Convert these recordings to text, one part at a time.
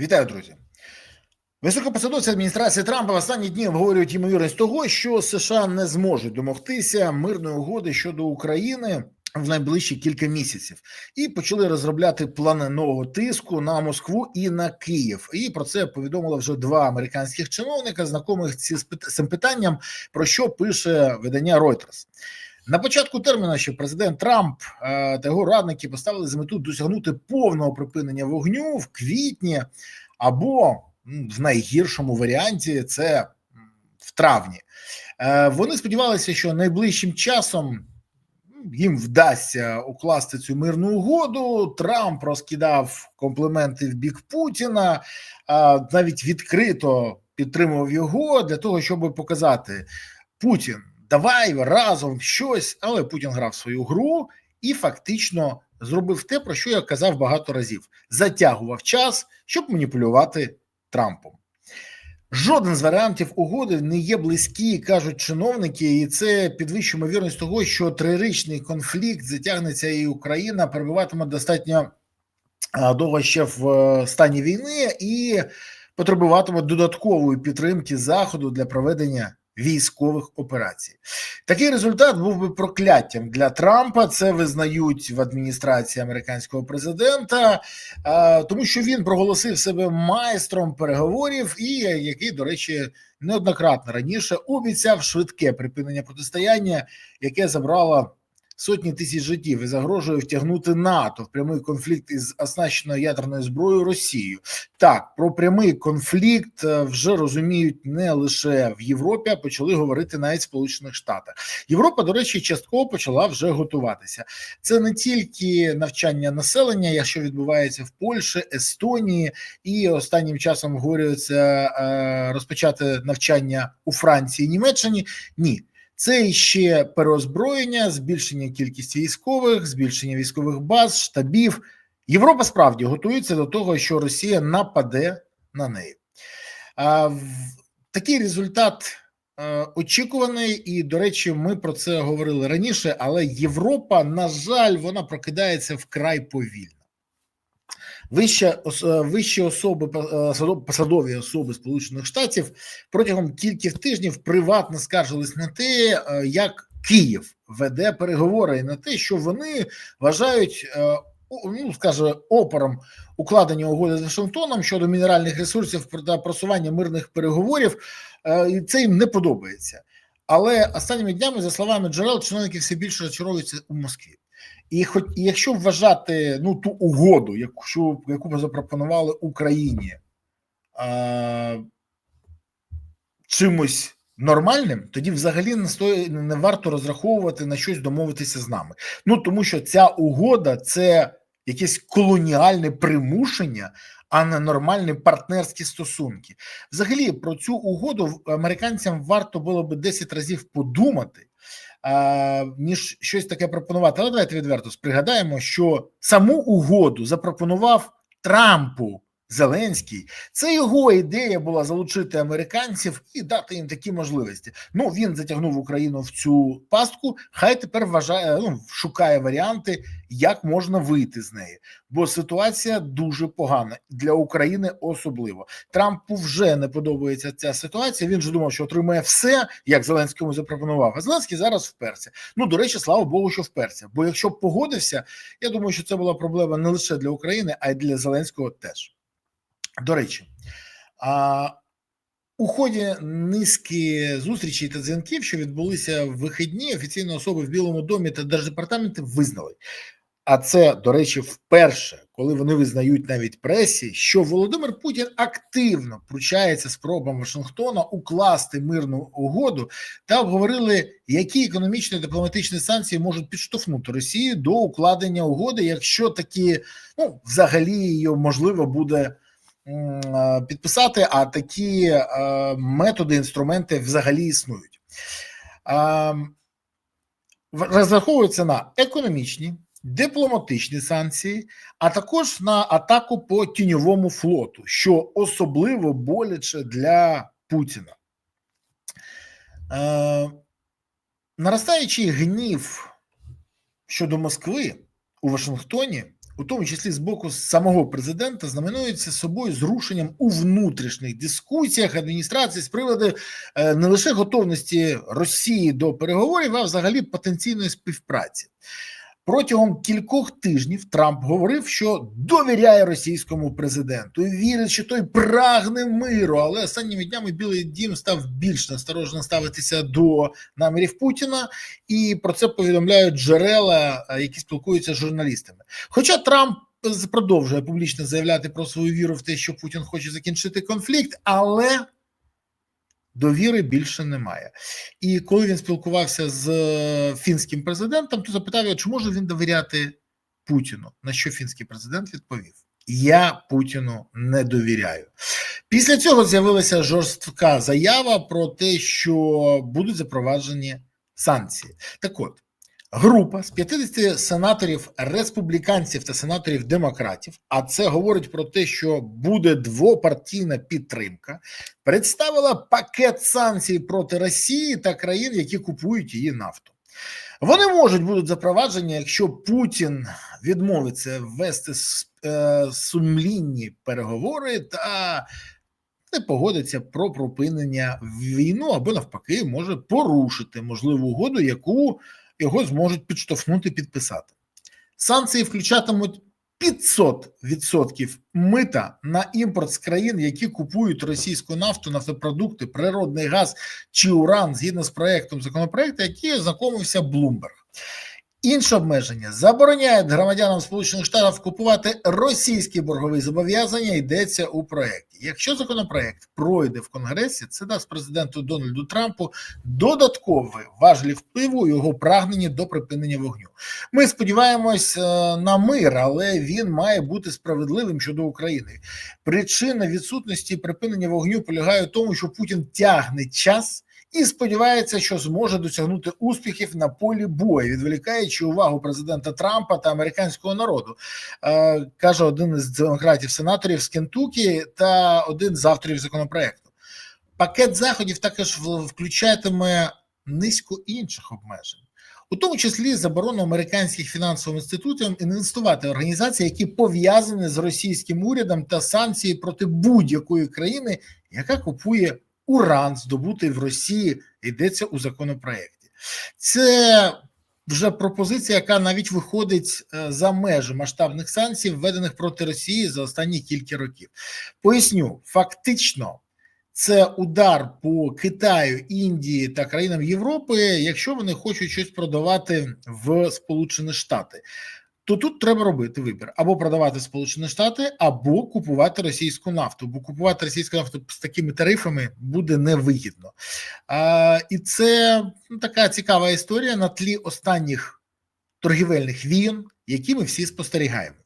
Вітаю, друзі. Високопосадовці адміністрації Трампа в останні дні обговорюють ймовірність того, що США не зможуть домогтися мирної угоди щодо України в найближчі кілька місяців, і почали розробляти плани нового тиску на Москву і на Київ. І про це повідомили вже два американських чиновника, знайомих з цим питанням, про що пише видання Reuters. На початку терміну, що президент Трамп е, та його радники поставили за мету досягнути повного припинення вогню в квітні, або в найгіршому варіанті це в травні. Е, Вони сподівалися, що найближчим часом їм вдасться укласти цю мирну угоду. Трамп розкидав компліменти в бік Путіна, навіть відкрито підтримував його для того, щоб показати Путін. Давай разом щось, але Путін грав свою гру і фактично зробив те, про що я казав багато разів: затягував час, щоб маніпулювати Трампом. Жоден з варіантів угоди не є близькі, кажуть чиновники, і це підвищує ймовірність того, що трирічний конфлікт затягнеться, і Україна перебуватиме достатньо довго ще в е, стані війни і потребуватиме додаткової підтримки заходу для проведення військових операцій. Такий результат був би прокляттям для Трампа. Це визнають в адміністрації американського президента, тому що він проголосив себе майстром переговорів, і який, до речі, неоднократно раніше обіцяв швидке припинення протистояння, яке забрало сотні тисяч життів і загрожує втягнути НАТО в прямий конфлікт із оснащеною ядерною зброєю Росією. Так, про прямий конфлікт е, вже розуміють не лише в Європі, а почали говорити навіть в Сполучених Штатах. Європа, до речі, частково почала вже готуватися. Це не тільки навчання населення, що відбувається в Польщі, Естонії, і останнім часом говорюється е, розпочати навчання у Франції, Німеччині. Ні. Це ще переозброєння, збільшення кількості військових, збільшення військових баз, штабів. Європа справді готується до того, що Росія нападе на неї. Такий результат е, очікуваний, і, до речі, ми про це говорили раніше, але Європа, на жаль, вона прокидається вкрай повільно. Вище, ос- е, вищі особи, е, посадові особи Сполучених Штатів протягом кількох тижнів приватно скаржились на те, е, як Київ веде переговори і на те, що вони вважають, ну скаже, опором укладення угоди з Вашингтоном щодо мінеральних ресурсів та просування мирних переговорів, і це їм не подобається. Але останніми днями, за словами джерел, чиновники все більше розчаровуються у Москві. І хоч і якщо вважати ну ту угоду, яку яку ми запропонували Україні а, чимось нормальним, тоді взагалі не сто... не варто розраховувати на щось домовитися з нами. Ну тому що ця угода це якесь колоніальне примушення, а не нормальні партнерські стосунки. Взагалі про цю угоду американцям варто було би 10 разів подумати. Ніж щось таке пропонувати. Але давайте відверто пригадаємо, що саму угоду запропонував Трампу Зеленський. Це його ідея була залучити американців і дати їм такі можливості. Ну він затягнув Україну в цю пастку. Хай тепер вважає, ну шукає варіанти, як можна вийти з неї. Бо ситуація дуже погана для України, особливо Трампу вже не подобається ця ситуація. Він же думав, що отримає все, як Зеленському запропонував. А Зеленський зараз вперся. Ну до речі, слава Богу, що вперся. Бо якщо б погодився, я думаю, що це була проблема не лише для України, а й для Зеленського теж. До речі, а, у ході низки зустрічей та дзвінків, що відбулися в вихідні, офіційні особи в Білому домі та держдепартаменти визнали. А це, до речі, вперше, коли вони визнають навіть пресі, що Володимир Путін активно пручається спробам Вашингтона укласти мирну угоду та обговорили, які економічні та дипломатичні санкції можуть підштовхнути Росію до укладення угоди, якщо такі, ну взагалі її можливо буде підписати, а такі е, методи, інструменти взагалі існують. Е, Розраховується на економічні, дипломатичні санкції, а також на атаку по тіньовому флоту, що особливо боляче для Путіна. Е, наростаючий гнів щодо Москви у Вашингтоні у тому числі з боку самого президента, знаменується собою зрушенням у внутрішніх дискусіях адміністрації з приводу е, не лише готовності Росії до переговорів, а взагалі потенційної співпраці. Протягом кількох тижнів Трамп говорив, що довіряє російському президенту вірить, що той прагне миру. Але останніми днями Білий Дім став більш насторожно ставитися до намірів Путіна, і про це повідомляють джерела, е, які спілкуються з журналістами. Хоча Трамп продовжує публічно заявляти про свою віру в те, що Путін хоче закінчити конфлікт, але довіри більше немає. І коли він спілкувався з е, фінським президентом, то запитав його, чи може він довіряти Путіну. На що фінський президент відповів: Я Путіну не довіряю. Після цього з'явилася жорстка заява про те, що будуть запроваджені санкції. Так от. Група з 50 сенаторів республіканців та сенаторів демократів, а це говорить про те, що буде двопартійна підтримка, представила пакет санкцій проти Росії та країн, які купують її нафту. Вони можуть бути запроваджені, якщо Путін відмовиться ввести е, сумлінні переговори та не погодиться про припинення війну або навпаки може порушити можливу угоду, яку його зможуть підштовхнути підписати. Санкції включатимуть 500% мита на імпорт з країн, які купують російську нафту, нафтопродукти, природний газ чи уран згідно з проектом законопроекту, який ознакомився Блумберг. Інше обмеження забороняють громадянам Сполучених Штатів купувати російські боргові зобов'язання. Йдеться у проєкті. Якщо законопроект пройде в Конгресі, це дасть президенту Дональду Трампу додатковий важелі впливу у його прагненні до припинення вогню. Ми сподіваємось е, на мир, але він має бути справедливим щодо України. Причина відсутності припинення вогню полягає в тому, що Путін тягне час і сподівається, що зможе досягнути успіхів на полі бою, відволікаючи увагу президента Трампа та американського народу, е, каже один із демократів-сенаторів з Кентукі та один з авторів законопроекту. Пакет заходів також включатиме низку інших обмежень. У тому числі заборону американських фінансовим інститутам інвестувати в організації, які пов'язані з російським урядом та санкції проти будь-якої країни, яка купує уран, здобутий в Росії, йдеться у законопроекті. Це вже пропозиція, яка навіть виходить е, за межі масштабних санкцій, введених проти Росії за останні кілька років. Поясню, фактично. Це удар по Китаю, Індії та країнам Європи, якщо вони хочуть щось продавати в Сполучені Штати то тут треба робити вибір або продавати Сполучені Штати, або купувати російську нафту. Бо купувати російську нафту з такими тарифами буде невигідно. А, І це ну, така цікава історія на тлі останніх торгівельних війн, які ми всі спостерігаємо.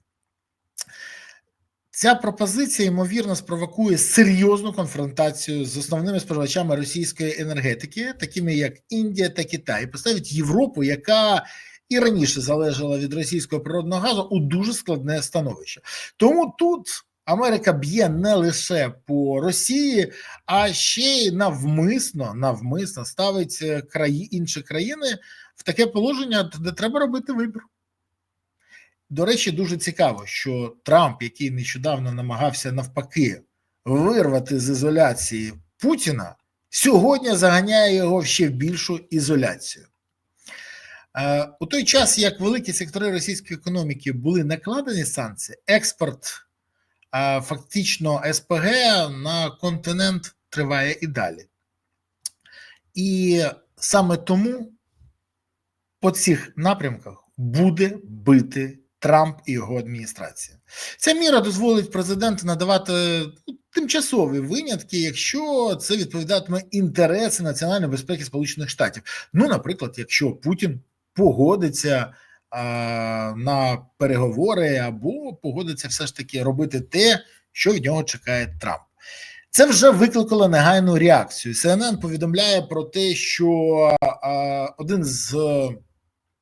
Ця пропозиція ймовірно спровокує серйозну конфронтацію з основними споживачами російської енергетики, такими як Індія та Китай, поставить Європу, яка і раніше залежала від російського природного газу у дуже складне становище. Тому тут Америка б'є не лише по Росії, а ще й навмисно навмисно ставить е, краї інші країни в таке положення, де треба робити вибір. До речі, дуже цікаво, що Трамп, який нещодавно намагався навпаки вирвати з ізоляції Путіна, сьогодні заганяє його в ще більшу ізоляцію. Е, у той час, як великі сектори російської економіки були накладені санкції, експорт е, фактично СПГ на континент триває і далі. І саме тому по цих напрямках буде бити Трамп і його адміністрація. Ця міра дозволить президенту надавати ну, тимчасові винятки, якщо це відповідатиме інтереси національної безпеки Сполучених Штатів. Ну, наприклад, якщо Путін погодиться а, на переговори або погодиться все ж таки робити те, що від нього чекає Трамп. Це вже викликало негайну реакцію. CNN повідомляє про те, що а, один з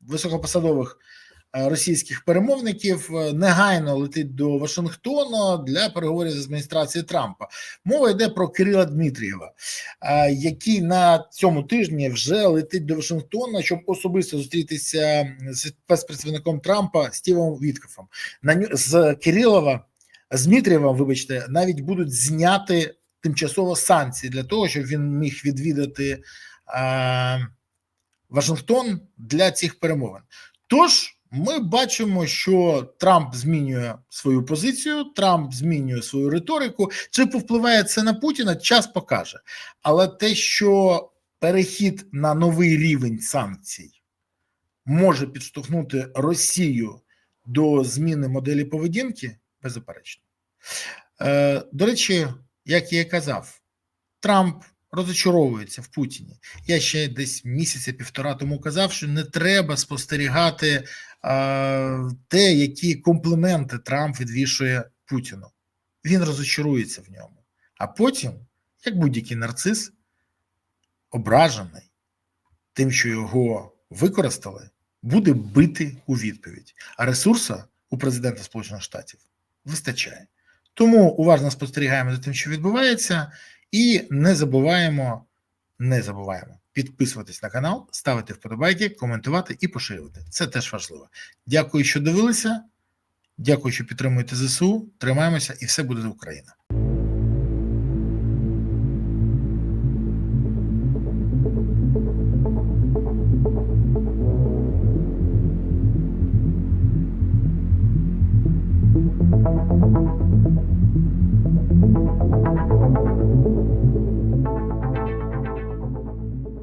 високопосадових російських перемовників е, негайно летить до Вашингтона для переговорів з адміністрацією Трампа. Мова йде про Кирила Дмитрієва, е, який на цьому тижні вже летить до Вашингтона, щоб особисто зустрітися з спецпредставником Трампа Стівом Віткофом. На ню- з Кирилова з Дмитрієва, вибачте, навіть будуть зняти тимчасово санкції для того, щоб він міг відвідати е, Вашингтон для цих перемовин. Тож ми бачимо, що Трамп змінює свою позицію, Трамп змінює свою риторику. Чи повпливає це на Путіна? Час покаже. Але те, що перехід на новий рівень санкцій може підштовхнути Росію до зміни моделі поведінки, беззаперечно. Е, до речі, як я і казав, Трамп розочаровується в Путіні. Я ще десь місяця півтора тому казав, що не треба спостерігати е, те, які компліменти Трамп відвішує Путіну. Він розочарується в ньому. А потім, як будь-який нарцис, ображений тим, що його використали, буде бити у відповідь. А ресурса у президента Сполучених Штатів вистачає. Тому уважно спостерігаємо за тим, що відбувається, і не забуваємо, не забуваємо підписуватись на канал, ставити вподобайки, коментувати і поширювати. Це теж важливо. Дякую, що дивилися. Дякую, що підтримуєте ЗСУ. Тримаємося, і все буде Україна.